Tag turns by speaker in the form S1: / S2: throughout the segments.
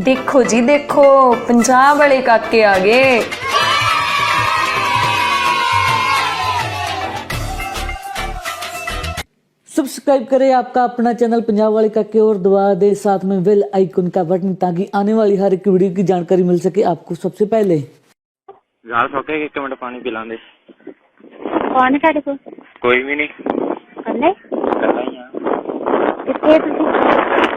S1: ਦੇਖੋ ਜੀ ਦੇਖੋ ਪੰਜਾਬ ਵਾਲੇ ਕਾਕੇ ਆ ਗਏ
S2: सब्सक्राइब करें आपका अपना चैनल पंजाब वाले का के और दबा दे साथ में बेल आइकन का बटन ताकि आने वाली हर एक वीडियो की जानकारी मिल सके आपको सबसे पहले
S3: ਗਾਲ ਸੋਕੇ ਇੱਕ ਮਿੰਟ ਪਾਣੀ ਪੀ ਲਾਂਦੇ
S4: ਕੌਣ ਹੈ ਤੁਹਾਡੇ ਕੋਲ
S3: ਕੋਈ ਵੀ ਨਹੀਂ
S4: ਕੱਲੇ
S3: ਕੱਲਾ ਹੀ ਆ
S4: ਕਿੱਥੇ ਤੁਸੀਂ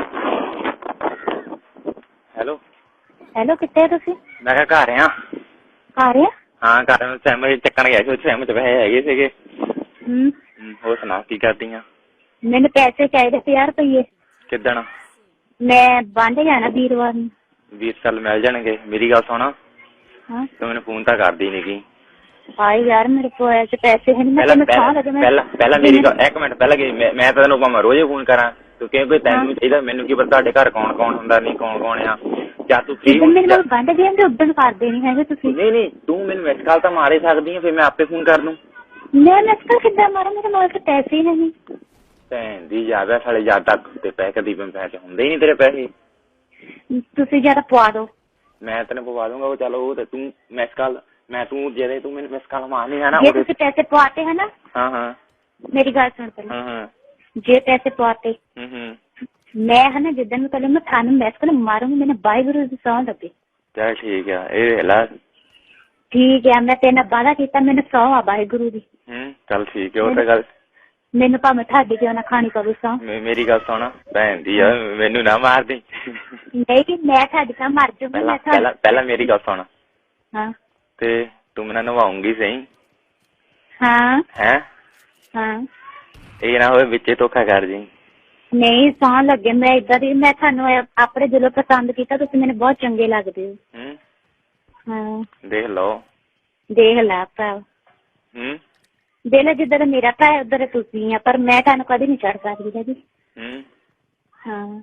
S3: ਹੈਲੋ
S4: ਕਿੱਥੇ ਤੁਸੀਂ?
S3: ਮੈਂ ਕਿਹਾ ਘਰ ਆ।
S4: ਆ?
S3: ਹਾਂ ਘਰ ਮੈਂ ਸੈਮ ਚੱਕਣ ਗਿਆ ਸੀ ਉੱਥੇ ਸੈਮ ਚ ਪੈਸੇ ਹੈਗੇ ਸੀਗੇ।
S4: ਹੂੰ।
S3: ਹਮ, ਹੋਰ ਸੁਣਾ ਕੀ ਕਰਦੀ ਆ?
S4: ਮੈਨੂੰ ਪੈਸੇ ਚਾਹੀਦੇ 50 ਰੁਪਏ
S3: ਕਿੱਦਣ?
S4: ਮੈਂ ਬੰਦ ਜਾਣਾ ਵੀਰਵਾਰ ਨੂੰ।
S3: ਵੀਰ ਸਾਲ ਮਿਲ ਜਾਣਗੇ। ਮੇਰੀ ਗੱਲ ਸੁਣਾ।
S4: ਹਾਂ।
S3: ਤੂੰ ਮੈਨੂੰ ਫੋਨ ਤਾਂ ਕਰਦੀ ਨੀ ਗੀ।
S4: ਆਈ ਯਾਰ ਮੇਰੇ ਕੋਲ ਐਸੇ ਪੈਸੇ ਹੈ ਨਹੀਂ ਮੈਂ
S3: ਪਹਿਲਾਂ
S4: ਤੈਨੂੰ
S3: ਪਹਿਲਾਂ
S4: ਸਾਹ ਲੱਗੇ ਮੈਂ
S3: ਪਹਿਲਾਂ ਪਹਿਲਾਂ ਮੇਰੀ ਗੱਲ ਇੱਕ ਮਿੰਟ ਪਹਿਲਾਂ ਕੀ ਮੈਂ ਮੈਂ ਤਾਂ ਤੈਨੂੰ ਭਾਵੇਂ ਰੋਜ਼ ਫੋਨ ਕਰਾਂ। ਤੂੰ ਕਿਉਂਕਿ ਤੈਨੂੰ ਚਾਹੀਦਾ? ਮੈਨੂੰ ਕੀ ਪਤਾ ਤੁਹਾਡੇ ਘਰ ਕੌਣ ਕੌਣ ਹੁੰਦਾ ਨਹੀਂ ਕੌਣ ਕੌਣ ਆ। ਜਾਂ ਤੂੰ free
S4: ਜਿੱਦਣ ਮੇਰੇ ਨਾਲ ਬੰਦ ਗਿਆ ਤੇ ਉਦੋਂ ਕਰਦੇ ਨਹੀਂ ਹੈਗੇ ਤੁਸੀਂ।
S3: ਨਹੀਂ ਨਹੀਂ ਤੂੰ ਮੈਨੂੰ ਮਿਸ ਕਾਲ ਤਾਂ ਮਾਰੇ ਸਕਦੀ ਆ ਫਿਰ ਮੈਂ ਆਪੇ ਫੋਨ ਕਰ ਦੂੰ
S4: ਮੈਂ ਨਸਕਾ ਕਿੱਦਾਂ ਮਾਰਾਂ? ਮੇਰੇ ਕੋਲ ਤਾਂ ਪੈਸੇ ਹੀ ਹੈ ਨਹੀਂ।
S3: ਭੈਣ ਦੀ ਜ਼ਿਆਦਾ ਸਾਲੇ ਜ਼ਿਆਦਾ ਤੇ ਪੈਸੇ ਕਦੀ ਵੀ ਪੈਸੇ ਹੁੰਦੇ ਹੀ ਨਹੀਂ ਤੇਰੇ ਪੈਸੇ।
S4: ਤੁਸੀਂ ਜਰਾ ਪਵਾ ਦਿਓ।
S3: ਮੈਂ ਤੈਨੂੰ ਪਵਾ ਦੂੰਗਾ ਉਹ ਚੱਲ ਉਹ ਤੇ ਤੂੰ ਮਿਸ ਕਾਲ ਮੈਂ ਤੂੰ ਜਿਹੜੇ ਤੂੰ ਮੈਨੂੰ ਮਿਸ ਕਾਲ ਮਾਰਨੀ ਹੈ ਨਾ
S4: ਜੇ ਤੁਸੀਂ ਪੈਸੇ ਪਵਾਤੇ ਹੈ ਨਾ
S3: ਹਾਂ ਹਾਂ।
S4: ਮੇਰੀ ਗੱਲ ਸੁਣ ਪਹਿਲਾਂ।
S3: ਹਾਂ ਹਾਂ।
S4: ਜੇ ਪੈਸੇ ਪਵਾਤੇ
S3: ਹੂੰ ਹੂੰ।
S4: ਮੈਂ ਹੈ ਨਾ ਜਿੱਦਣ ਨੂੰ ਪਹਿਲਾਂ ਮੈਂ ਤੁਹਾਨੂੰ ਮੈਸਕਲ ਮਾਰੂੰਗੀ ਮੈਨੂੰ ਬਾਈ ਗੁਰੂ ਦੀ ਸੌਂ ਲੱਗੇ।
S3: ਚੱਲ ਠੀਕ ਆ ਇਹ ਲੈ।
S4: ਠੀਕ ਹੈ ਮੈਂ ਤੇਰੇ ਨਾਲ ਵਾਅਦਾ ਕੀਤਾ ਮੈਨੂੰ ਸੌ ਆ ਵਾਹਿਗੁਰੂ ਦੀ।
S3: ਹੂੰ ਚੱਲ ਠੀਕ ਹੈ ਉਹ ਤਾਂ ਗੱਲ
S4: ਮੈਨੂੰ ਭਾਵੇਂ ਤੁਹਾਡੀ ਕਿਉਂ ਨਾ ਖਾਣੀ ਪਵੇ ਸੌ
S3: ਮੇ- ਮੇਰੀ ਗੱਲ ਸੁਣ ਭੈਣ ਦੀ ਆ ਮੈਨੂੰ ਨਾ ਮਾਰ ਦੇ।
S4: ਨਹੀਂ ਮੈਂ ਤੁਹਾਡੀ ਤਾਂ ਮਰ ਜੂਗੀ ਮੈਂ
S3: ਪਹਿਲਾਂ ਪਹਿਲਾਂ ਮੇਰੀ ਗੱਲ ਸੁਣ।
S4: ਹਾਂ।
S3: ਤੇ ਤੂੰ ਮੈਨੂੰ ਨਵਾਉਂਗੀ ਸਹੀ?
S4: ਹਾਂ।
S3: ਹੈ?
S4: ਹਾਂ।
S3: ਇਹ ਨਾ ਹੋਵੇ ਵਿੱਚੇ ਧੋਖਾ ਕਰ ਜੀ
S4: ਨਹੀਂ ਸੌ ਲੱਗੇ। ਮੈਂ ਇਦਾਂ ਦੀ ਮੈਂ ਤੁਹਾਨੂੰ ਇਹ ਆਪਣੇ ਦਿਲੋਂ ਪਸੰਦ ਕੀਤਾ ਤੁਸੀਂ ਮੈਨੂੰ ਬਹੁਤ ਚੰਗੇ ਲੱਗਦੇ ਹੋ।
S3: ਹੂੰ?
S4: ਹਾਂ।
S3: ਦੇਖ ਲਓ।
S4: ਦੇਖ ਲੈ ਭਰਾ।
S3: ਹੂੰ?
S4: ਦੇਖ ਲੈ ਜਿੱਦਾਂ ਦਾ ਮੇਰਾ ਭਰਾ ਉਧਰ ਤੁਸੀਂ ਆ ਪਰ ਮੈਂ ਤੁਹਾਨੂੰ ਕਦੇ ਨਹੀਂ ਛੱਡ ਸਕਦੀ ਜੀ
S3: ਹੂੰ?
S4: ਹਾਂ।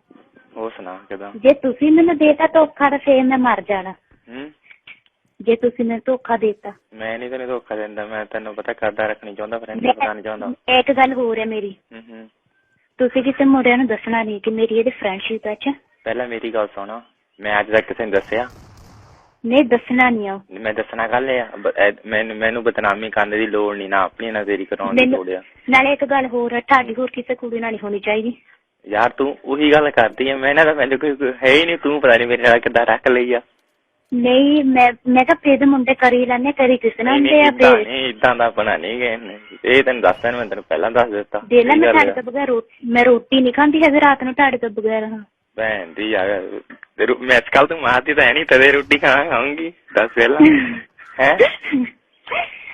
S3: ਉਹ ਸੁਣਾ ਕਿਦਾਂ?
S4: ਜੇ ਤੁਸੀਂ ਮੈਨੂੰ ਦੇਤਾ ਧੋਖਾ ਤਾਂ ਫੇਰ ਮੈਂ ਮਰ ਜਾਣਾ।
S3: ਹੂੰ?
S4: ਜੇ ਤੁਸੀਂ ਮੈਨੂੰ ਧੋਖਾ ਦੇਤਾ।
S3: ਮੈਂ ਨਹੀਂ ਤੈਨੂੰ ਧੋਖਾ ਦਿੰਦਾ ਮੈਂ ਤੈਨੂੰ ਪਤਾ ਕਰਦਾ ਰੱਖਣੀ ਚਾਹੁੰਦਾ ਫਰੈਂਡ ਨਹੀਂ ਚਾਹੁੰਦਾ।
S4: ਇੱਕ ਗੱਲ ਹੋਰ ਹੈ ਮੇਰੀ।
S3: ਹੂੰ ਹੂੰ।
S4: ਤੁਸੀਂ ਕਿਸੇ ਮੁੰਡਿਆਂ ਨੂੰ ਦੱਸਣਾ ਨਹੀਂ ਕਿ ਮੇਰੀ ਇਹਦੀ ਫਰੈਂਡਸ਼ਿਪ ਹੈ ਚ
S3: ਪਹਿਲਾਂ ਮੇਰੀ ਗੱਲ ਸੁਣ। ਮੈਂ ਅੱਜ ਤੱਕ ਕਿਸੇ ਨੂੰ ਦੱਸਿਆ?
S4: ਨਹੀਂ ਦੱਸਣਾ ਨਹੀਂ ਆ
S3: ਮੈਂ ਦੱਸਣਾ ਗੱਲ ਆ? ਬ- ਐ- ਮੈਨੂੰ ਮੈਨੂੰ ਬਦਨਾਮੀ ਕਰਨ ਦੀ ਲੋੜ ਨਹੀਂ ਨਾ ਆਪਣੀ ਨਾ ਤੇਰੀ ਕਰਾਉਣ ਦੀ ਲੋੜ ਆ।
S4: ਨਾਲੇ ਇੱਕ ਗੱਲ ਹੋਰ ਹੈ ਤੁਹਾਡੀ ਹੋਰ ਕਿਸੇ ਕੁੜੀ ਨਾਲ ਨਹੀਂ ਹੋਣੀ ਚਾਹੀਦੀ।
S3: ਯਾਰ ਤੂੰ ਉਹੀ ਗੱਲ ਕਰਦੀ ਐ ਮੈਂ ਨਾ ਮੈਨੂੰ ਕੋਈ ਕੋਈ ਹੈ ਹੀ ਨਹੀਂ ਤੂੰ ਪਤਾ ਨਹੀਂ ਮੇਰੇ ਨਾਲ ਕਿੱਦਾਂ ਰੱਖ ਲਈ ਆ।
S4: ਨਹੀਂ ਮੈਂ ਮੈਂ ਤਾਂ ਫੇਰ ਦੇ ਮੁੰਡੇ ਕਰੀ ਲੈਣੇ ਕਰੀ ਕਿਸੇ ਨਾਲ ਹੁੰਦੇ ਆ ਫੇਰ
S3: ਨਹੀਂ ਇਦਾਂ ਦਾ ਬਣਾ ਨਹੀਂ ਗਏ ਨੇ। ਇਹ ਤੈਨੂੰ ਦੱਸਦਾ ਮੈਂ ਤੈਨੂੰ ਪਹਿਲਾਂ ਦੱਸ ਦਿੱਤਾ।
S4: ਦੇ ਲੈ ਮੈਂ ਤੁਹਾਡੇ। ਤੋਂ ਬਗੈਰ ਰੋਟੀ ਮੈਂ ਰੋਟੀ ਨਹੀਂ ਖਾਂਦੀ ਹੈਗੀ ਰਾਤ ਨੂੰ ਤੁਹਾਡੇ ਤੋਂ ਬਗੈਰ ਹਾਂ।
S3: ਭੈਣ ਦੀ ਯਾਰ ਤੇ ਮੈਂ ਕੱਲ ਤੂੰ ਮਾਰਦੀ ਤਾਂ ਹੈ ਨਹੀਂ ਤਦੇ ਰੋਟੀ ਖਾਣਾ ਖਾਉਂਗੀ ਦੱਸ ਪਹਿਲਾਂ। ਹੈ?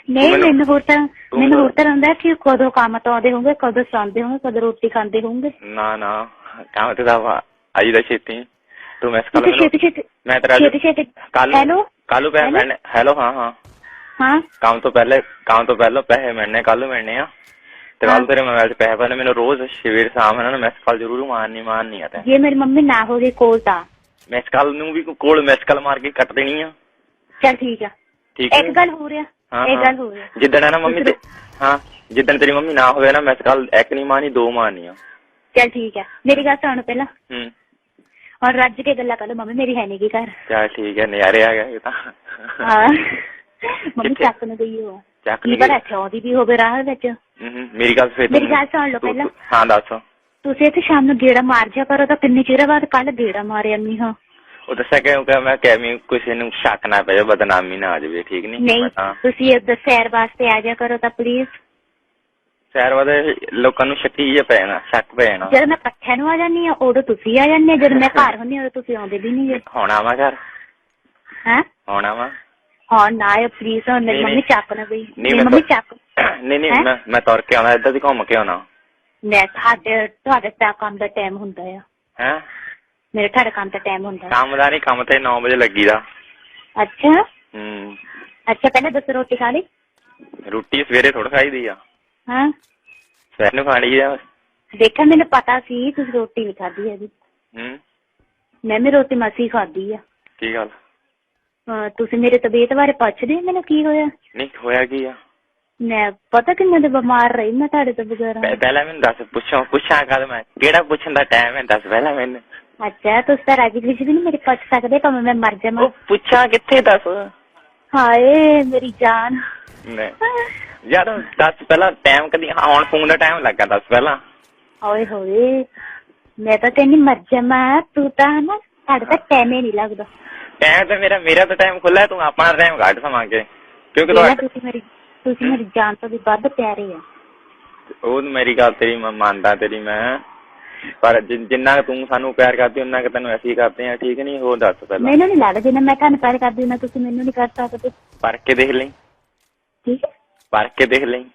S4: ਨਹੀਂ
S3: ਮੈਨੂੰ-
S4: ਹੋਰ ਤਾਂ ਮੈਨੂੰ ਹੋਰ ਤਾਂ ਹੁੰਦਾ ਕਿ ਕਦੋਂ ਕੰਮ ਤੋਂ ਆਉਂਦੇ ਹੋਣਗੇ ਕਦੋਂ ਸੌਂਦੇ ਹੋਣਗੇ ਕਦੋਂ ਰੋਟੀ ਖਾਂਦੇ ਹੋਣਗੇ
S3: ਨਾ ਨਾ। ਕੰਮ ਤੇ ਦਾ ਅਜੀ ਦਾ ਛੇਤੀ। ਤੂੰ ਮੈਂ ਕੱਲ
S4: ਤੁਸੀਂ ਛੇਤੀ ਛੇਤੀ
S3: ਮੈਂ ਤੇਰਾ
S4: ਛੇਤੀ ਛੇਤੀ
S3: ਕੱਲ
S4: ਹੈਲੋ?
S3: ਕੱਲ ਪੈ
S4: ਹੈਲੋ?
S3: ਮੈਂ ਹੈਲੋ ਹਾਂ ਹਾਂ।
S4: ਹਾਂ?
S3: ਕੰਮ ਤੋਂ ਪਹਿਲੇ ਕੰਮ ਤੋਂ ਪਹਿਲਾਂ ਪੈਸੇ ਮਿਲਣੇ ਕੱਲ ਮਿਲਣੇ ਆ। ਤੇ ਕੱਲ ਤੇਰੇ ਮੋਬਾਈਲ 'ਚ ਪੈਸੇ ਪਾਣੇ ਮੈਨੂੰ ਰੋਜ਼ ਸਵੇਰ ਸ਼ਾਮ ਇਹਨਾਂ ਨੂੰ ਮੈਸ ਕਾਲ ਜ਼ਰੂਰ ਮਾਰਨੀ ਮਾਰਨੀ ਆ ਤੇ।
S4: ਜੇ ਮੇਰੀ ਮੰਮੀ ਨਾ ਹੋਵੇ ਕੋਲ ਤਾਂ।
S3: ਮੈਸ ਕਾਲ ਨੂੰ ਵੀ ਕੋਲ ਮੈਸ ਕਾਲ ਮਾਰ ਕੇ ਕੱਟ ਦੇਣੀ ਆ।
S4: ਚਲ ਠੀਕ ਆ।
S3: ਠੀਕ
S4: ਇੱਕ ਗੱਲ ਹੋ ਰਿਹਾ
S3: ਹਾਂ,
S4: ਇੱਕ
S3: ਹਾਂ।
S4: ਗੱਲ ਹੋ ਰਿਹਾ
S3: ਜਿੱਦਣ ਨਾ ਮੰਮੀ ਤੇ ਹਾਂ ਜਿੱਦਣ ਤੇਰੀ ਮੰਮੀ ਨਾ ਹੋਵੇ ਨਾ ਮੈਸ ਕਾਲ ਇੱਕ ਨਹੀਂ ਮਾਰਨੀ ਦੋ ਮਾਰਨੀਆਂ
S4: ਚਲ ਠੀਕ ਆ। ਮੇਰੀ ਗੱਲ ਸੁਣ ਪਹਿਲਾਂ।
S3: ਹੂੰ।
S4: ਔਰ ਰੱਜ ਕੇ ਗੱਲਾਂ ਕਰ ਲਓ ਮੰਮੀ ਮੇਰੀ ਹੈ ਨਹੀਂ ਗੀ ਘਰ।
S3: ਚਲ ਠੀਕ ਹੈ ਨਜ਼ਾਰੇ ਆ ਗਏ ਇਹ ਤਾਂ।
S4: ਹਾਂ। ਮੰਮੀ
S3: ਕਿੱਥੇ?
S4: ਚੱਕ ਨੂੰ ਗਈ ਹੋ
S3: ਚੱਕ
S4: ਕੀ
S3: ਲਈ
S4: ਪਤਾ ਇੱਥੇ ਆਉਂਦੀ ਵੀ ਹੋਵੇ ਰਾਹ ਵਿੱਚ।
S3: ਹੂੰ ਹੂੰ, ਮੇਰੀ ਗੱਲ ਫੇਰ
S4: ਮੇਰੀ ਗੱਲ ਸੁਣ ਲਓ ਪਹਿਲਾਂ।
S3: ਹਾਂ ਦੱਸ।
S4: ਤੁਸੀਂ ਇੱਥੇ ਸ਼ਾਮ ਨੂੰ ਗੇੜਾ ਮਾਰ ਜਾ ਕਰੋ ਤਾਂ ਕਿੰਨੇ ਚਿਰ ਬਾਅਦ ਕੱਲ ਗੇੜਾ ਮਾਰਿਆ ਨਹੀਂ ਹਾਂ।
S3: ਉਹ ਦੱਸਿਆ ਕਿਉਂਕਿ ਮੈਂ ਕਿਵੇਂ ਕਿਸੇ ਨੂੰ ਸ਼ੱਕ ਨਾ ਪੈ ਜਾਵੇ ਬਦਨਾਮੀ ਨਾ ਆ ਜਾਵੇ ਠੀਕ ਨਹੀਂ
S4: ਨਹੀਂ
S3: ਮੈਂ ਤਾਂ
S4: ਤੁਸੀਂ ਇੱਧਰ ਸੈਰ ਵਾਸਤੇ ਆ ਜਾ ਕਰੋ ਤਾਂ ਪਲੀਜ਼
S3: ਸ਼ਹਿਰ ਵਾਲੇ ਲੋਕਾਂ ਨੂੰ ਸ਼ੱਕੀ ਜਿਹਾ ਪੈ ਜਾਣਾ ਸ਼ੱਕ ਪੈ ਜਾਣਾ।
S4: ਜਦੋਂ ਮੈਂ ਇਕੱਠਿਆਂ ਨੂੰ ਆ ਜਾਂਦੀ ਆ ਉਦੋਂ ਤੁਸੀਂ ਆ ਜਾਂਦੇ ਆ ਜਦੋਂ ਮੈਂ ਘਰ ਹੁੰਦੀ ਆ ਉਦੋਂ ਤੁਸੀਂ ਆਉਂਦੇ ਵੀ ਨਹੀਂ
S3: ਹੁਣ ਆਵਾਂ ਘਰ?
S4: ਹੈ?
S3: ਹੁਣ ਆਵਾਂ
S4: ਹਾਂ ਨਾ ਆਇਓ ਪਲੀਜ਼ ਹੁਣ ਮੇਰੀ
S3: ਨਹੀਂ,
S4: ਮੰਮੀ
S3: ਨਹੀਂ।
S4: ਚੱਕ ਨਾ ਗਈ
S3: ਨਹੀਂ, ਮੈਂ
S4: ਮੰਮੀ
S3: ਤਾਂ-
S4: ਚੱਕ।
S3: ਨਹੀਂ ਨਹੀਂ
S4: ਹੈਂ?
S3: ਮੈਂ ਮੈਂ ਤੁਰ ਕੇ ਆਉਣਾ ਇੱਧਰ ਦੀ ਘੁੰਮ ਕੇ ਆਉਣਾ।
S4: ਮੈਂ ਤੁਹਾਡੇ ਤੁਹਾਡੇ ਤਾਂ ਕੰਮ ਦਾ ਟਾਈਮ ਹੁੰਦਾ ਆ।
S3: ਹੈ?
S4: ਮੇਰੇ ਤੁਹਾਡੇ ਕੰਮ ਦਾ ਟਾਈਮ ਹੁੰਦਾ। ਆ।
S3: ਕੰਮ ਦਾ ਨਹੀਂ ਕੰਮ ਤੇ 9 ਵਜੇ ਲੱਗੀਦਾ
S4: ਅੱਛਾ?
S3: ਹੂੰ।
S4: ਅੱਛਾ ਪਹਿਲਾਂ ਦੱਸੋ ਰੋਟੀ ਖਾ ਲਈ?
S3: ਰੋਟੀ ਸਵੇਰੇ ਥੋੜਾ ਖਾਈਦੀ ਆ।
S4: ਹਾਂ?
S3: ਸਵੇਰ ਨੂੰ ਖਾਣੀ ਆ
S4: ਦੇਖਿਆ ਮੈਨੂੰ ਪਤਾ ਸੀ ਤੁਸੀਂ ਰੋਟੀ ਵੀ ਖਾਧੀ ਹੈ ਜੀ
S3: ਹੂੰ।
S4: ਮੈਂ ਵੀ ਰੋਟੀ ਮਸੀ ਖਾਧੀ ਆ।
S3: ਕੀ ਗੱਲ?
S4: ਤੁਸੀਂ ਮੇਰੇ ਤਬੀਅਤ ਬਾਰੇ ਪੁੱਛਦੇ ਹੋ ਮੈਨੂੰ ਕੀ ਹੋਇਆ?
S3: ਨਹੀਂ ਹੋਇਆ ਕੀ ਆ?
S4: ਮੈਂ ਪਤਾ ਕਿੰਨੇ ਦੇ ਬਿਮਾਰ ਰਹੀ ਮੈਂ ਤੁਹਾਡੇ ਤੋਂ ਬਗੈਰ।
S3: ਪਹਿ- ਪਹਿਲਾਂ ਮੈਨੂੰ ਦੱਸ ਪੁੱਛੋ ਪੁੱਛਾਂ ਕਦ ਮੈਂ। ਕਿਹੜਾ ਪੁੱਛਣ ਦਾ ਟਾਈਮ ਹੈ ਦੱਸ ਪਹਿਲਾਂ ਮੈਨੂੰ।
S4: ਅੱਛਾ ਤੁਸੀਂ ਤਾਂ ਰਾਜੀ ਖੁਸ਼ੀ ਵੀ ਨਹੀਂ ਮੇਰੀ ਪੁੱਛ ਸਕਦੇ ਭਾਵੇਂ ਮੈਂ ਮਰ ਜਾਵਾਂ।
S3: ਉਹ ਪੁੱਛਾਂ ਕਿੱਥੇ ਦੱਸ?
S4: ਹਾਏ ਮੇਰੀ ਜਾਨ।
S3: ਨਹੀਂ ਯਾਰ ਦੱਸ ਪਹਿਲਾਂ ਟਾਈਮ ਕਦੀ ਹੁਣ ਫੋਨ ਦਾ ਟਾਈਮ ਲੱਗਾ ਦੱਸ ਪਹਿਲਾਂ।
S4: ਓਏ ਹੋਏ ਮੈਂ ਤਾਂ ਕਹਿੰਦੀ ਮਰ ਜਾਵਾਂ ਤੂੰ ਤਾਂ ਨਾ ਤੁਹਾਡਾ ਤਾਂ ਟਾਈਮ ਹੀ ਨਹੀਂ ਲੱਗਦਾ।
S3: ਟਾਈਮ ਤਾਂ ਮੇਰਾ ਮੇਰਾ ਤਾਂ ਟਾਈਮ ਖੁੱਲਾ ਤੂੰ ਆਪਣਾ ਟਾਈਮ ਘੱਟ ਸਮਾਂਗੇ। ਕਿਉਂਕਿ ਤੁਹਾਡਾ
S4: ਤੁਸੀਂ ਮੇਰੀ ਤੁਸੀਂ ਮੇਰੀ ਜਾਨ ਤੋਂ ਵੀ ਵੱਧ ਪਿਆਰੇ ਆ।
S3: ਉਹ ਮੇਰੀ ਗੱਲ ਤੇਰੀ ਮੈਂ ਮੰਨਦਾ ਤੇਰੀ ਮੈਂ। ਪਰ ਜਿੰਨਾ ਤੂੰ ਸਾਨੂੰ ਪਿਆਰ ਕਰਦੀ ਉਹਨਾਂ ਕਿ ਤੈਨੂੰ ਅਸੀਂ ਕਰਦੇ ਆ ਠੀਕ ਨਹੀਂ? ਹੋਰ ਦੱਸ ਪਹਿਲਾਂ।
S4: ਮੈਨੂੰ ਨਹੀਂ ਲੱਗਦਾ ਜਿੰਨਾ ਮੈਂ ਤੁਹਾਨੂੰ ਪਿਆਰ ਕਰਦੀ ਹਾਂ ਤੁਸੀਂ ਮੈਨੂੰ ਨਹੀਂ ਕਰ ਸਕਦੇ।
S3: ਪਰਖ ਕੇ ਦੇਖ ਲਈ।
S4: ਠੀਕ ਹੈ।
S3: ਪਰਖ ਕੇ ਦੇਖ ਲਈ।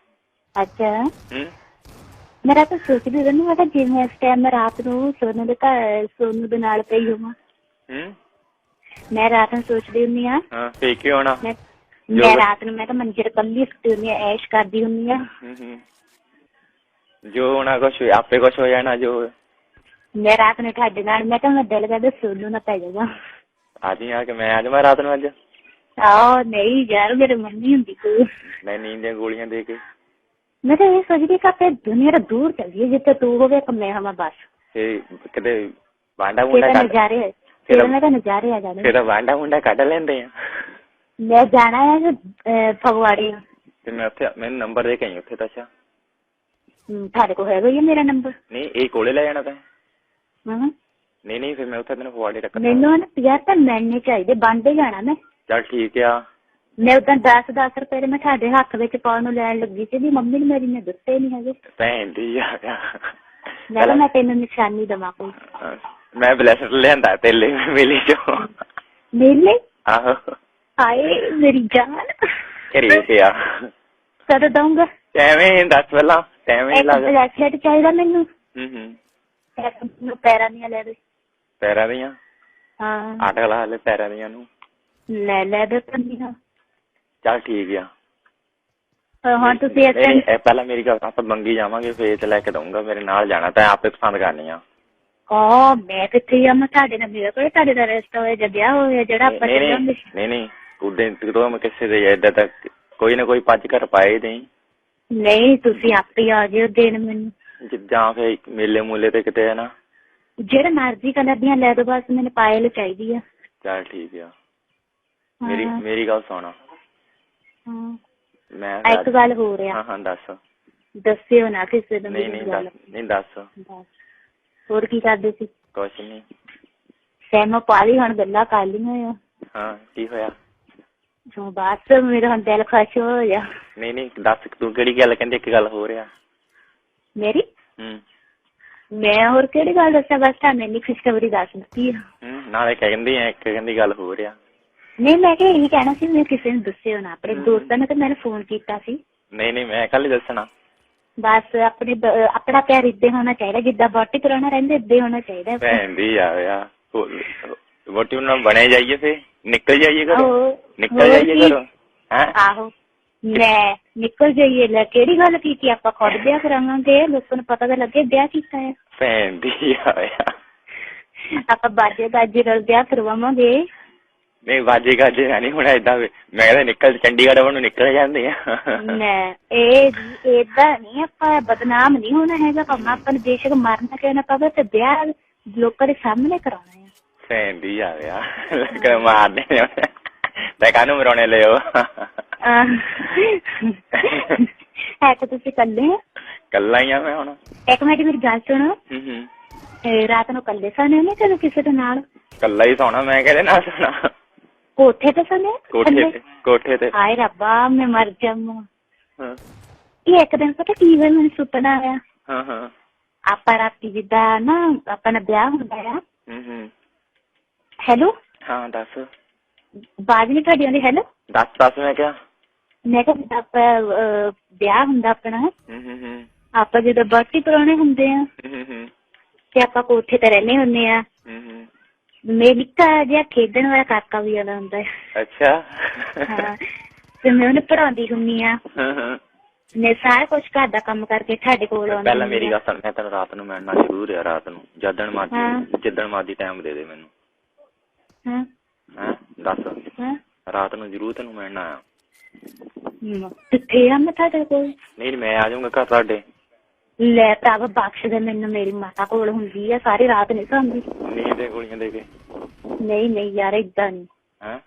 S4: ਅੱਛਾ।
S3: ਹੂੰ।
S4: ਮੇਰਾ ਤਾਂ ਸੋਚਦੀ ਰਹਿੰਦੀ ਮੈਂ ਤਾਂ ਜਿਵੇਂ ਇਸ ਟਾਈਮ ਮੈਂ ਰਾਤ ਨੂੰ ਸੋਨੂ ਦੇ ਘਰ ਸੋਨੂ ਦੇ ਨਾਲ ਪਈ ਹੋਵਾਂ।
S3: ਹੂੰ।
S4: ਮੈਂ ਰਾਤ ਨੂੰ ਸੋਚਦੀ ਹੁੰਦੀ ਆ
S3: ਹਾਂ ਫੇਕ ਹੀ ਹੋਣਾ
S4: ਮੈਂ
S3: ਵੀ-
S4: ਰਾਤ ਨੂੰ ਮੈਂ ਤਾਂ ਮੰਜੇ ਤੇ ਕੱਲੀ ਸੁੱਤੀ ਹੁੰਦੀ ਆ ਐਸ਼ ਕਰਦੀ ਹੁੰਦੀ ਆ
S3: ਹੂੰ ਹੂੰ। ਜੋ ਹੋਣਾ ਕੁਛ ਆਪੇ ਕੁਛ ਹੋ ਜਾਣਾ ਜੋ।
S4: ਮੈਂ ਰਾਤ ਨੂੰ ਤੁਹਾਡੇ ਨਾਲ ਮੈਂ ਤਾਂ ਮੈਂ ਦਿਲ ਕਰਦਾ ਸੋਨੂ ਨਾ ਪੈ ਜਾਵਾਂ।
S3: ਅੱਜ ਹੀ ਆ ਕੇ ਮੈਂ ਅੱਜ ਮੈਂ ਰਾਤ ਨੂੰ ਅੱਜ?
S4: ਆਹ ਨਹੀਂ ਯਾਰ ਮੇਰੇ ਮੰਮੀ ਹੁੰਦੀ ਕੋਈ
S3: ਮੈਂ ਨੀਂਦ ਦੀਆਂ ਗੋਲੀਆਂ ਦੇ ਕੇ।
S4: ਮੈਂ ਤਾਂ ਇਹ ਸੋਚਦੀ ਕਿ ਆਪੇ ਦੁਨੀਆ ਤੋਂ ਦੂਰ ਚੱਲ ਜਾਈਏ ਜਿੱਥੇ ਤੂੰ ਹੋਵੇ ਕਿ ਮੈਂ ਹੋਵਾਂ ਬਸ।
S3: ਤੇ ਕਿਤੇ ਵਾਂਡਾ
S4: ਫਿਰ
S3: ਮੁੰਡਾ
S4: ਤਾਂ
S3: ਕੱਢ
S4: ਨਜ਼ਾਰੇ
S3: ਫਿਰ-
S4: ਫਿਰ ਮੈਂ ਤਾਂ ਨਜ਼ਾਰੇ ਆ ਜਾਣੇ।
S3: ਫਿਰ ਵਾਂਡਾ ਮੁੰਡਾ ਕੱਢ ਲੈਂਦੇ ਆ।
S4: ਮੈਂ ਜਾਣਾ ਹੈ ਅਹ, ਫਗਵਾੜੇ।
S3: ਤੇ ਮੈਂ ਉੱਥੇ ਮੈਨੂੰ ਨੰਬਰ ਦੇ ਕੇ ਆਈ ਉੱਥੇ ਤਾਂ ਅੱਛਾ।
S4: ਤੁਹਾਡੇ ਕੋਲ ਹੈਗਾ ਹੀ ਮੇਰਾ ਨੰਬਰ
S3: ਨਹੀਂ ਇਹ ਕੋਲੇ ਲੈ ਜਾਣਾ ਤਾਂ।
S4: ਹਾਂ।
S3: ਨਹੀਂ ਨਹੀਂ ਫਿਰ ਮੈਂ ਉੱਥੇ ਤੈਨੂੰ ਫਵਾੜੇ ਰੱਖਦਾ
S4: ਮੈਨੂੰ ਨਾ ਯਾਰ ਤਾਂ ਮਿਲਣੇ ਚਾਹੀਦੇ ਬੰਦੇ ਜਾਣਾ ਮੈਂ।
S3: ਚੱਲ ਠੀਕ ਆ।
S4: ਮੈਂ ਉਦਾਂ 10 10 ਰੁਪਏ ਦੇ ਮੈਂ ਤੁਹਾਡੇ ਹੱਥ ਵਿੱਚ ਪਾਉਣ ਨੂੰ ਲੈਣ ਲੱਗੀ ਸੀ ਵੀ ਮੰਮੀ ਨੇ ਮੇਰੀ ਨੇ ਦਿੱਤੇ ਨਹੀਂ ਹੈਗੇ।
S3: ਭੈਣ ਦੀ ਆ। ਗਿਆ
S4: ਮੈਂ ਮੈਂ ਤੈਨੂੰ ਨਿਸ਼ਾਨੀ ਦਵਾਂ ਕੋਈ।
S3: ਮੈਂ ਬਲੈਸਰ ਲਿਆਂਦਾ ਤੇਲੇ ਮੇਲੀ ਚੋਂ।
S4: ਮੇਲੇ?
S3: ਆਹੋ।
S4: ਹਾਏ ਮੇਰੀ ਜਾਨ।
S3: ਘਰੇ ਪਿਆ।
S4: ਕਦ ਦਊਂਗਾ?
S3: ਐਵੇਂ ਦੱਸ ਪਹਿਲਾਂ। ਐਵੇਂ
S4: ਇੱਕ
S3: ਲੱਗ
S4: ਬਲੈਸਲੇਟ ਚਾਹੀਦਾ ਮੈਨੂੰ।
S3: ਹੂੰ ਹੂੰ।
S4: ਇੱਕ ਮੈਨੂੰ ਪੈਰਾਂ ਦੀਆਂ ਲੈ ਦੇ
S3: ਪੈਰਾਂ ਦੀਆਂ?
S4: ਹਾਂ।
S3: ਆਟ ਲਾ ਲੈ ਪੈਰਾਂ ਦੀਆਂ ਨੂੰ।
S4: ਲੈ ਲੈ ਦੇ ਪੰਨੀਆਂ
S3: ਚੱਲ ਠੀਕ ਆ।
S4: ਹੁਣ ਤੁਸੀਂ ਇਸ
S3: ਨਹੀਂ,
S4: ਟਾਈਮ
S3: ਇਹ ਪਹਿਲਾਂ ਮੇਰੀ ਗੱਲ ਆਪਾਂ ਮੰਗੀ ਜਾਵਾਂਗੇ ਫੇਰ ਤੇ ਲੈ ਕੇ ਦਊਂਗਾ ਮੇਰੇ ਨਾਲ ਜਾਣਾ ਤਾਂ ਆਪੇ ਪਸੰਦ ਕਰਨੀ ਆ।
S4: ਮੈਂ ਕਿੱਥੇ ਤੁਹਾਡੇ ਨਾਲ ਮੇਰੇ ਕੋਲ ਤੁਹਾਡੇ ਦਾ ਰਿਸ਼ਤਾ ਹੋਇਆ ਜਾਂ ਵਿਆਹ ਹੋਇਆ ਜਿਹੜਾ ਆਪਾਂ
S3: ਨਹੀਂ
S4: ਚੱਲਾਂਗੇ।
S3: ਨਹੀਂ ਨਹੀਂ ਨਹੀਂ ਉਦੋਂ ਤੂੰ ਮੈਂ ਕਿਸੇ ਦੇ ਏਦਾਂ ਤੱਕ ਕੋਈ ਨਾ ਕੋਈ ਪੱਜ ਕਰ ਪਾਏ ਨਹੀਂ।
S4: ਨਹੀਂ ਤੁਸੀਂ ਆਪੇ ਆ ਜਿਓ ਦੇਣ ਮੈਨੂੰ।
S3: ਜਿੱਦਾਂ ਫੇ ਮੇਲੇ ਮੂਲੇ ਤੇ ਕਿਤੇ ਹੈ ਨਾ।
S4: ਜਿਹੜਾ ਮਰਜ਼ੀ ਕਲਰ ਦੀਆਂ ਲੈ ਦੋ ਬਸ ਮੈਨੂੰ ਪਾਇਲ ਚਾਹੀਦੀ ਆ।
S3: ਚੱਲ ਠੀਕ ਆ। ਮੇਰੀ
S4: ਹਾਂ।
S3: ਮੇਰੀ ਗੱਲ ਸੁਣ।
S4: ਹਾਂ।
S3: ਮੈਂ
S4: ਇੱਕ ਗੱਲ ਹੋ ਰਿਹਾ
S3: ਹਾਂ ਹਾਂ ਦੱਸ।
S4: ਦੱਸਿਓ ਨਾ ਕਿਸੇ ਨੂੰ
S3: ਨਹੀਂ
S4: ਮੇਰੀ
S3: ਨਹੀਂ
S4: ਗੱਲ।
S3: ਦੱਸ। ਨਹੀਂ ਦੱਸ।
S4: ਬਸ। ਹੋਰ ਕੀ ਕਰਦੇ ਸੀ?
S3: ਕੁਛ ਨਹੀਂ।
S4: ਸੈਮੋ ਪਾਲੀ ਹੁਣ ਗੱਲਾਂ ਕਰ ਲਈਆਂ ਆ।
S3: ਹਾਂ ਕੀ ਹੋਇਆ?
S4: ਜੋ ਬਸ ਮੇਰਾ ਹੁਣ ਦਿਲ ਖੁਸ਼ ਹੋ ਗਿਆ
S3: ਨਹੀਂ ਨਹੀਂ ਦੱਸ ਤੂੰ ਕਿਹੜੀ ਗੱਲ ਕਹਿੰਦੀ ਇੱਕ ਗੱਲ ਹੋ ਰਿਹਾ
S4: ਮੇਰੀ?
S3: ਹੂੰ।
S4: ਮੈਂ ਹੋਰ ਕਿਹੜੀ ਗੱਲ ਦੱਸਾਂ ਬਸ ਤੁਹਾਨੂੰ ਇੰਨੀ ਖੁਸ਼ਖਬਰੀ ਦੱਸ ਦਿੱਤੀ ਆ।
S3: ਹੂੰ ਨਾਲੇ ਕਹਿੰਦੀ ਐ ਇੱਕ ਕਹਿੰਦੀ ਗੱਲ ਹੋ ਰਿਹਾ
S4: ਨਹੀਂ ਮੈਂ ਕਿਹਾ ਇਹੀ ਕਹਿਣਾ ਸੀ ਮੈਂ ਕਿਸੇ ਨੂੰ ਦੱਸਿਓ ਨਾ ਆਪਣੇ ਦੋਸਤਾਂ ਨੇ ਤਾਂ ਮੈਨੂੰ ਫੋਨ ਕੀਤਾ ਸੀ।
S3: ਨਹੀਂ ਨਹੀਂ ਮੈਂ ਕੱਲ ਦੱਸਣਾ।
S4: ਬਸ ਆਪਣੇ ਬ- ਆਪਣਾ ਪਿਆਰ ਇੱਦੇ ਹੋਣਾ ਚਾਹੀਦਾ ਜਿੱਦਾਂ ਬਾਟੀ ਕਰਾਉਣਾ ਰਹਿੰਦਾ ਇੱਦੇ ਹੋਣਾ ਚਾਹੀਦਾ।
S3: ਭੈਣ ਦੀ ਆ ਯਾ ਨਾਲ ਬਣੇ ਜਾਈਏ ਫੇ ਨਿਕਲ ਜਾਈਏ ਘਰੋਂ?
S4: ਆਹੋ,
S3: ਨਿਕਲ
S4: ਹੋਰ
S3: ਜਾਈਏ? ਘਰੋਂ? ਹੈ?
S4: ਆਹੋ। ਮੈਂ ਨਿਕਲ ਜਾਈਏ ਲੈ ਕਿਹੜੀ ਗੱਲ ਕੀਤੀ? ਆਪਾਂ ਖੁਦ ਵਿਆਹ ਕਰਾਵਾਂਗੇ ਲੋਕਾਂ ਨੂੰ ਪਤਾ ਤਾਂ ਲੱਗੇ ਵਿਆਹ ਕੀਤਾ ਹੈ
S3: ਭੈਣ ਦੀ ਆ। ਯਾ
S4: ਆਪਾਂ ਬਾਜੇ ਗਾਜੇ ਨਾਲ ਵਿਆਹ ਕਰਵਾਵਾਂਗੇ।
S3: ਨਹੀਂ ਬਾਜੇ ਗਾਜੇ ਨਹੀਂ ਹੁਣ ਏਦਾਂ ਵੀ। ਮੈਂ ਤਾਂ ਨਿਕਲ ਚੰਡੀਗੜ੍ਹ ਵੱਲ ਨੂੰ ਨਿਕਲ ਜਾਂਦੇ ਆ।
S4: ਮੈਂ ਇਹ ਏਦਾਂ ਨਹੀਂ ਆਪਾਂ ਬਦਨਾਮ ਨਹੀਂ ਹੋਣਾ ਹੈਗਾ। ਭਾਵੇਂ ਆਪਾਂ ਨੂੰ ਬੇਸ਼ੱਕ ਮਰਨਾ ਕਿਉਂ ਨਾ ਪਵੇ ਤੇ ਵਿਆਹ ਲੋਕਾਂ ਦੇ ਸਾਹਮਣੇ ਕਰਾਉਣਾ ਹੈ
S3: ਲੱਗ ਮਾਰਦੇ ਨੇ ਤੇ ਕਾਨੂੰ ਮਰਾਉਣੇ ਲਿਓ
S4: ਆਹ, ਹੈ। ਤਾਂ ਤੁਸੀਂ ਕੱਲੇ ਹੋ?
S3: ਕੱਲਾ ਹੀ ਆ ਮੈਂ ਹੁਣ।
S4: ਇੱਕ ਮਿੰਟ ਮੇਰੀ ਗੱਲ ਸੁਣੋ।
S3: ਹੂੰ ਹੂੰ।
S4: ਰਾਤ ਨੂੰ ਕੱਲੇ ਸਨੇ ਨੇ ਚਲੋ ਕਿਸੇ ਦੇ ਨਾਲ?
S3: ਕੱਲਾ ਹੀ ਸੌਣਾ ਮੈਂ ਕਹਿੰਦੇ ਨਾ ਸੌਣਾ?
S4: ਕੋਠੇ ਤੇ ਸਨੇ
S3: ਕੋਠੇ ਤੇ ਕੋਠੇ ਤੇ।
S4: ਹਾਏ ਰੱਬਾ ਮੈਂ ਮਰ ਜਾਵਾਂ।
S3: ਹਾਂ।
S4: ਇਹ ਇੱਕ ਦਿਨ ਪਤਾ ਕੀ ਹੋਇਆ ਮੈਨੂੰ ਸੁਪਨਾ ਆਇਆ।
S3: ਹਾਂ ਹਾਂ।
S4: ਆਪਾਂ ਰਾਤੀ ਜਿੱਦਾਂ ਨਾ ਆਪਣਾ ਵਿਆਹ ਹੁੰਦਾ ਆ।
S3: ਹੂੰ ਹੂੰ।
S4: ਹੈਲੋ
S3: ਹਾਂ ਦੱਸ।
S4: ਬਾਜ ਨਹੀਂ ਤੁਹਾਡੀ ਆਉਂਦੀ ਹੈਲੋ
S3: ਦੱਸ ਦੱਸ ਮੈਂ ਕਿਹਾ।
S4: ਮੈਂ ਕਿਹਾ ਆਪਾਂ ਅਹ, ਵਿਆਹ ਹੁੰਦਾ ਆਪਣਾ।
S3: ਹੂੰ ਹੂੰ ਹੂੰ।
S4: ਆਪਾਂ ਜਦੋਂ ਬਰਥਡੇ ਕਰਾਉਣੇ ਹੁੰਦੇ ਆ
S3: ਹੂੰ ਹੂੰ ਹੂੰ।
S4: ਤੇ ਆਪਾਂ ਕੋਠੇ ਤੇ ਰਹਿੰਦੇ ਹੁੰਦੇ ਆ।
S3: ਹੂੰ ਹੂੰ।
S4: ਮੈਂ ਨਿੱਕਾ ਜਿਹਾ ਖੇਡਣ ਵਾਲਾ ਕਾਕਾ ਵੀ ਆਉਂਦਾ ਹੁੰਦਾ ਹੈ
S3: ਅੱਛਾ।
S4: ਹਾਂ ਤੇ ਮੈਂ ਉਹਨੂੰ ਪੜਾਉਂਦੀ ਹੁੰਦੀ ਆ।
S3: ਹਾਂ, ਹਾਂ।
S4: ਮੈਂ ਸਾਰਾ ਕੁਝ ਘਰ ਦਾ ਕੰਮ ਕਰਕੇ ਤੁਹਾਡੇ ਕੋਲ ਆਉਂਦੀ
S3: ਪਹਿਲਾਂ ਮੇਰੀ। ਗੱਲ ਸੁਣ ਮੈਂ ਤੈਨੂੰ ਰਾਤ ਨੂੰ ਮਿਲਣਾ ਜ਼ਰੂਰ ਆ ਰਾਤ ਨੂੰ। ਜਦਣ
S4: ਹਾਂ।
S3: ਮਾਦੀ ਜਿੱਦਣ ਮਾਦੀ ਟਾਈਮ ਦੇ ਦੇ ਮੈਨੂੰ।
S4: ਹਾਂ
S3: ਹੈਂ ਦੱਸ
S4: ਹਾਂ
S3: ਰਾਤ ਨੂੰ ਜ਼ਰੂਰ ਤੈਨੂੰ ਮਿਲਣਾ ਆ
S4: ਕਿੱਥੇ ਆ ਮੈਂ ਤੁਹਾਡੇ ਕੋਲ
S3: ਨਹੀਂ ਨਹੀਂ, ਮੈਂ ਆ ਜਾਊਂਗਾ ਘਰ ਤੁਹਾਡੇ
S4: ਲੈ ਭਰਾਵਾ ਬਖਸ਼ ਦੇ ਮੈਨੂੰ ਮੇਰੀ ਮਾਤਾ ਕੋਲ ਹੁੰਦੀ ਆ ਸਾਰੀ ਰਾਤ ਨਹੀਂ ਸੌਂਦੀ
S3: ਨੀਂਦ ਦੇ ਗੋਲੀਆਂ ਦੇ ਕੇ
S4: ਨਹੀਂ ਨਹੀਂ ਯਾਰ ਇਦਾਂ ਨਹੀਂ
S3: ਹੈ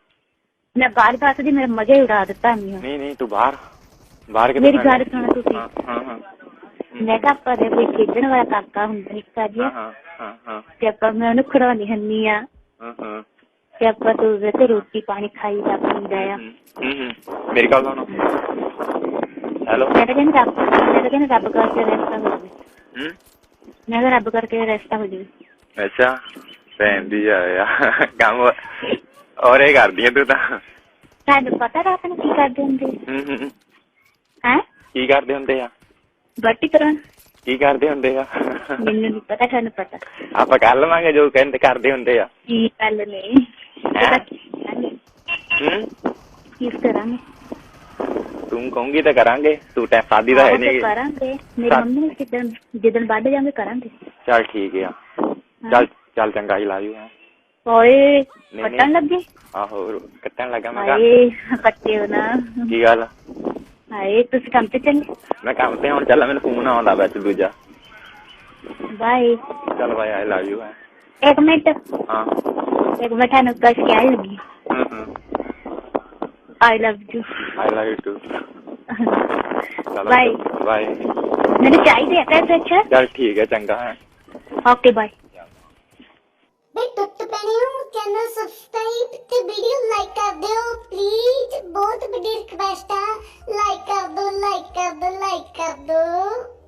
S4: ਮੈਂ ਬਾਹਰ ਦੱਸਦੀ ਮੇਰਾ ਮਜ਼ਾ ਉਡਾ ਦਿੱਤਾ ਨਹੀਂ
S3: ਨਹੀਂ ਨਹੀਂ ਤੂੰ ਬਾਹਰ ਬਾਹਰ ਕਿੱਥੇ
S4: ਮੇਰੀ? ਗੱਲ ਸੁਣੋ ਤੁਸੀਂ
S3: ਹਾਂ ਹਾਂ
S4: ਮੈਂ ਆਪਾਂ ਦੇ ਕੋਈ ਖੇਡਣ ਵਾਲਾ ਕਾਕਾ ਹੁੰਦਾ ਨਿੱਕਾ ਜਿਹਾ
S3: ਹਾਂ ਹਾਂ ਹਾਂ
S4: ਤੇ ਆਪਾਂ ਮੈਂ ਉਹਨੂੰ ਖੜਾਉਣੀ ਹੁੰਨੀ ਆ ਆਪਾਂ ਤੇ ਰੋਟੀ ਪਾਣੀ ਖਾਈਦਾ ਪੀਂਦਾ ਆ।
S3: ਹਮ, ਹਮ, ਹਮ। ਮੇਰੀ ਗੱਲ ਸੁਣੋ। ਹੈਲੋ।
S4: ਮੈਂ ਤਾਂ ਕਹਿੰਦੀ ਰੱਬ ਮੈਂ ਤਾਂ ਕਹਿੰਦੀ ਰੱਬ ਕਰਕੇ ਰਸਤਾ ਹੋ ਜਾਵੇ।
S3: ਹਮ
S4: ਮੈਂ ਕਿਹਾ ਰੱਬ ਕਰਕੇ ਰਸਤਾ ਹੋ ਜਾਵੇ।
S3: ਅੱਛਾ ਭੈਣ ਦੀ ਆ। ਯਾਰ ਕੰਮ ਔਰ ਇਹ ਕਰਦੀ ਆ ਤੂੰ ਤਾਂ।
S4: ਤੁਹਾਨੂੰ ਪਤਾ ਰਾਤ ਨੂੰ ਕੀ ਕਰਦੇ ਹੁੰਦੇ?
S3: ਹਮ, ਹਮ, ਹਮ।
S4: ਹੈ?
S3: ਕੀ ਕਰਦੇ ਹੁੰਦੇ ਆ?
S4: ਬੱਟੀ ਕਰਾਂ
S3: ਕੀ ਕਰਦੇ ਹੁੰਦੇ ਆ?
S4: ਮੈਨੂੰ ਨਹੀਂ ਪਤਾ ਤੁਹਾਨੂੰ ਪਤਾ।
S3: ਆਪਾਂ ਕਰ ਲਵਾਂਗੇ ਜੋ ਕਹਿੰਦੇ ਕਰਦੇ ਹੁੰਦੇ ਆ।
S4: ਕੀ ਗੱਲ ਨਹੀਂ
S3: ਹੈਂ?
S4: ਕੀ ਕਰਾਂਗੇ
S3: ਤੂੰ ਕਹੂੰਗੀ ਤਾਂ ਕਰਾਂਗੇ ਤੂੰ ਟੈ ਸਾਦੀ ਤਾਂ ਹੈ
S4: ਆਹੋ ਤੇ
S3: ਨਹੀਂ
S4: ਕਰਾਂਗੇ ਮੇਰੀ
S3: ਕਰ-
S4: ਮੰਮੀ ਨੇ ਜਿੱਦਣ ਜਿੱਦਣ ਵੱਢ ਜਾਵਾਂਗੇ ਕਰਾਂਗੇ
S3: ਚੱਲ ਠੀਕ ਆ ਚੱਲ ਚੱਲ ਚੰਗਾ ਹੀ ਲਾ ਜੂ
S4: ਓਏ
S3: ਨਹੀਂ।
S4: ਕੱਟਣ ਲੱਗੇ
S3: ਆਹੋ ਕੱਟਣ ਲੱਗਾ ਮੈਂ ਕਿਹਾ
S4: ਹਾਏ ਕੱਟਿਓ ਨਾ
S3: ਕੀ ਗੱਲ
S4: ਹਾਏ ਤੁਸੀਂ ਕੰਮ ਤੇ ਚੱਲੇ
S3: ਮੈਂ ਕੰਮ ਤੇ ਹੁਣ ਚੱਲ ਮੈਨੂੰ ਫੋਨ ਆਉਂਦਾ ਵਿੱਚ ਦੂਜਾ
S4: ਬਾਏ
S3: ਚੱਲ ਬਾਈ ਆਈ ਲਵ ਯੂ
S4: ਇੱਕ ਮਿੰਟ
S3: ਹਾਂ
S4: ਇੱਕ ਮਿੰਟ ਤੁਹਾਨੂੰ ਕਸ਼ ਕਹਿ ਲੱਗੀ
S3: hmm hmm
S4: I love you
S3: I love you too ਚਲੋ
S4: ਬਾਏ
S3: ਬਾਏ
S4: ਮੈਨੂੰ ਚਾਹੀਦੇ ਆ ਪੈਸੇ ਅੱਛਾ
S3: ਚੱਲ ਠੀਕ ਹੈ ਚੰਗਾ ਹੈ
S4: ਓਕੇ ਬਾਏ
S5: ਬੇ ਟੁੱਟ ਪੈਣੇ ਹੋ ਚੈਨਲ ਸਬਸਕ੍ਰਾਈਬ ਤੇ ਵੀਡੀਓ ਲਾਈਕ ਕਰ ਦਿਓ ਪਲੀਜ਼ ਬਹੁਤ ਵੱਡੀ ਰਿਕਵੈਸਟ ਹੈ ਲਾਈਕ ਕਰ ਦਿਓ ਲਾਈਕ ਕਰ ਦਿਓ ਲਾਈਕ ਕਰ ਦਿਓ